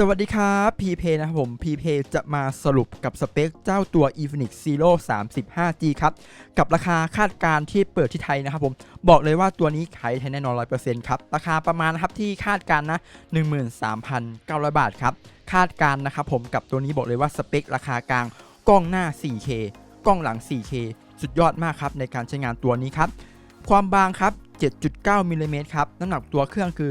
สวัสดีครับพีเพนะครับผมพีเพจะมาสรุปกับสเปคเจ้าตัว e v o n i x Zero 35G ครับ กับราคาคาดการที่เปิดที่ไทยนะครับผม บอกเลยว่าตัวนี้ขายไทยแน่นอน 100%ครับ ราคาประมาณนะครับที่คาดการนะ 13,900 บาทครับ คาดการนะครับผมกับตัวนี้บอกเลยว่าสเปคราคากลางกล้องหน้า 4K กล้องหลัง 4K สุดยอดมากครับในการใช้งานตัวนี้ครับ ความบางครับ 7.9มิลลิเมตรครับ น้ำหนักตัวเครื่องคือ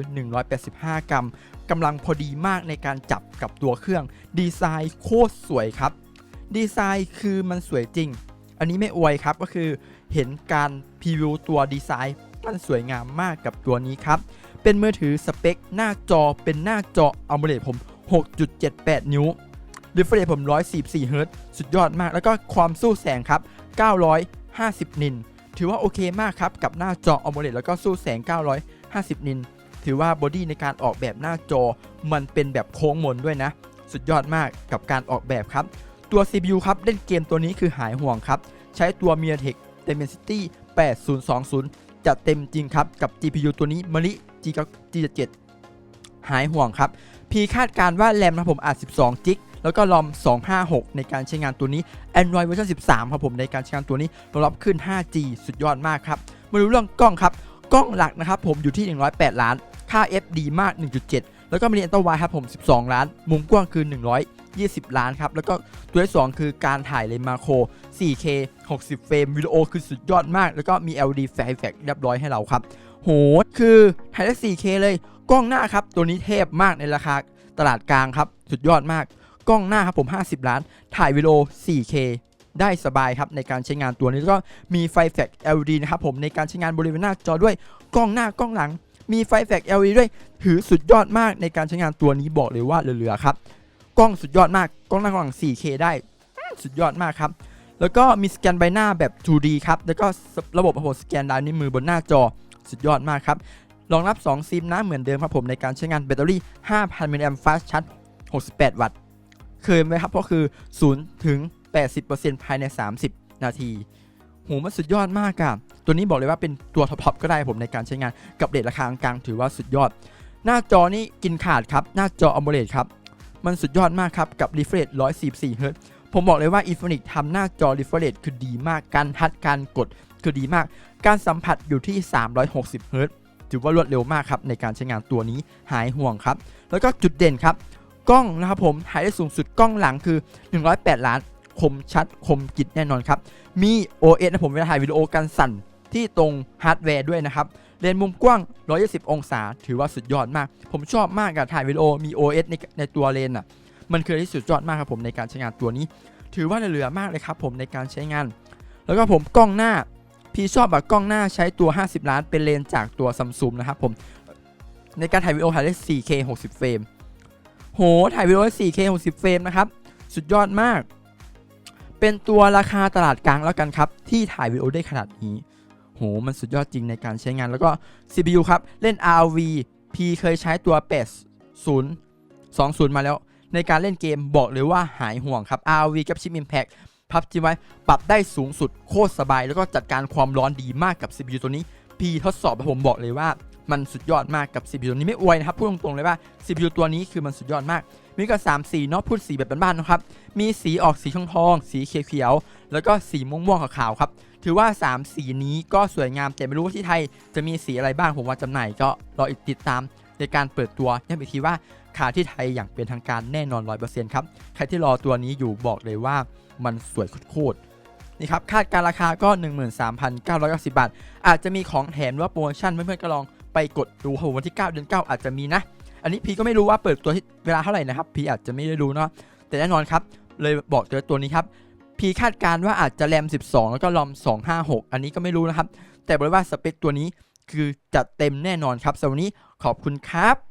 185 กรัม กำลังพอดีมากในการจับกับตัวเครื่อง ดีไซน์โคตรสวยครับ ดีไซน์คือมันสวยจริง อันนี้ไม่อวยครับ ก็คือเห็นการพรีวิวตัวดีไซน์มันสวยงามมากกับตัวนี้ครับ เป็นมือถือสเปค หน้าจอเป็นหน้าจออัลโมเลดผม 6.78 นิ้ว r e f r e s h ผม144เฮิรตสุดยอดมาก แล้วก็ความสู้แสงครับ 950 นิน ถือว่าโอเคมากครับ กับหน้าจอ AMOLED แล้วก็สู้แสง 950 นิน ถือว่าบอดี้ในการออกแบบหน้าจอมันเป็นแบบโค้งมนด้วยนะ สุดยอดมากกับการออกแบบครับ ตัว CPU ครับ เล่นเกมตัวนี้คือหายห่วงครับ ใช้ตัว MediaTek Dimensity 8020 จะเต็มจริงครับ กับ GPU ตัวนี้มะลิ G7 หายห่วงครับ พีคาดการณ์ว่าแรมนะผมอาจ 12 จิก แล้วก็รอม256 ในการใช้งานตัวนี้ Android เวอร์ชัน13 ครับผมในการใช้งานตัวนี้รองรับขึ้น 5G สุดยอดมากครับมาดูเรื่องกล้องครับ กล้องหลักนะครับผมอยู่ที่ 108 ล้าน ค่า f ดีมาก 1.7 แล้วก็มีเลนส์อัลตร้าไวด์ครับผม 12 ล้าน มุมกว้างคือ 120 ล้านครับ แล้วก็ตัวที่ 2 คือการถ่ายเลนส์มาโคร 4K 60 เฟรมวิดีโอคือสุดยอดมาก แล้วก็มี LED Fair Effect เรียบร้อยให้เราครับ โห คือถ่ายได้ 4K เลย กล้องหน้าครับ ตัวนี้เทพมากในราคาตลาดกลางครับ สุดยอดมาก กล้องหน้าครับผม 50 ล้าน ถ่ายวิดีโอ 4K ได้สบายครับในการใช้งานตัวนี้แล้วก็มีไฟแฟลช LED นะครับผมในการใช้งานบริเวณหน้าจอด้วยกล้องหน้ากล้องหลัง มีไฟแฟลช LED ด้วย ถือสุดยอดมากในการใช้งานตัวนี้บอกเลยว่าเหลือๆครับกล้องสุดยอดมากกล้องหน้ากล้องหลัง 4K ได้สุดยอดมากครับแล้วก็มีสแกนใบหน้าแบบ 2D ครับแล้วก็ระบบระบบสแกนลายนิ้วมือบนหน้าจอสุดยอดมากครับรองรับ 2 ซิมนะเหมือนเดิมครับผมในการใช้งานแบตเตอรี่ 5,000มิลลิแอมฟาสต์ชาร์จ68 วัตต์ เคยไหมครับก็คือ 0 ถึง 80%ภายใน 30 นาทีโหมันสุดยอดมากอะตัวนี้บอกเลยว่าเป็นตัวท็อปๆก็ได้ผมในการใช้งานกับเดทราคากลางถือว่าสุดยอด หน้าจอนี่กินขาดครับ หน้าจอ AMOLED ครับ มันสุดยอดมากครับ กับ refresh 144เฮิรตผมบอกเลยว่า Infinix ทำหน้าจอ refresh คือดีมาก การทัดการกดคือดีมาก การสัมผัสอยู่ที่ 360เฮิรตถือว่ารวดเร็วมากครับในการใช้งานตัวนี้หายห่วงครับ แล้วก็จุดเด่นครับ กล้องนะครับผมถ่ายได้สูงสุดกล้องหลังคือ 108 ล้านคมชัดคมกิจแน่นอนครับมี OS นะผมเวลาถ่ายวิดีโอกันสั่นที่ตรงฮาร์ดแวร์ด้วยนะครับเลนส์มุมกว้าง 120 องศา ถือว่าสุดยอดมาก ผมชอบมากการถ่ายวิดีโอมี OS ในในตัวเลนส์อะมันคือที่สุดยอดมากครับผมในการใช้งานตัวนี้ ถือว่าเหลือมากเลยครับผมในการใช้งาน แล้วก็ผมกล้องหน้าพี่ชอบแบบกล้องหน้าใช้ตัว 50 ล้านเป็นเลนส์จากตัวซัมซุงนะครับผมในการถ่ายวิดีโอถ่ายได้ 4K 60 เฟรม โห ถ่ายวิดีโอได้ 4K 60 เฟรมนะครับ สุดยอดมาก เป็นตัวราคาตลาดกลางแล้วกันครับ ที่ถ่ายวิดีโอได้ขนาดนี้ โห มันสุดยอดจริงในการใช้งาน แล้วก็ CPU ครับ เล่น RV P เคยใช้ตัว 80 20 มาแล้ว ในการเล่นเกมบอกเลยว่าหายห่วงครับ RV กับ Chip Impact พับจีไว้ปรับได้สูงสุดโคตรสบาย แล้วก็จัดการความร้อนดีมากกับ CPU ตัวนี้ P ทดสอบผมบอกเลยว่า มันสุดยอดมากกับ CPU ตัวนี้ไม่อวยนะครับ พูดตรงๆเลยว่า CPU ตัวนี้คือมันสุดยอดมาก มีก็3สีเนาะพูดสีแบบบ้านๆนะครับ มีสีออกสีทองทอง สีเขียวๆแล้วก็สีม่วงๆขาวๆครับ ถือว่า 3 สีนี้ก็สวยงามแต่ไม่รู้ว่าที่ไทยจะมีสีอะไรบ้างผมว่าจำหน่ายก็รออีกติดตามในการเปิดตัวย้ำอีกทีว่าขายที่ไทยอย่างเป็นทางการแน่นอน 100%ครับ ใครที่รอตัวนี้อยู่บอกเลยว่ามันสวยโคตรนี่ครับคาดการราคาก็ 13,990 บาท อาจจะมีของแถมหรือว่าโปรโมชั่นเพื่อนๆก็ลอง ไปกดดูครับวันที่ 9 เดือน 9 อาจจะมีนะ อันนี้พีก็ไม่รู้ว่าเปิดตัวที่เวลาเท่าไหร่นะครับพีอาจจะไม่ได้รู้เนาะแต่แน่นอนครับ เลยบอกเจอตัวนี้ครับพีคาดการณ์ว่าอาจจะแรม 12 แล้วก็ลอม 256 อันนี้ก็ไม่รู้นะครับ แต่บอกเลยว่าสเปคตัวนี้คือจัดเต็มแน่นอนครับสำหรับวันนี้ขอบคุณครับ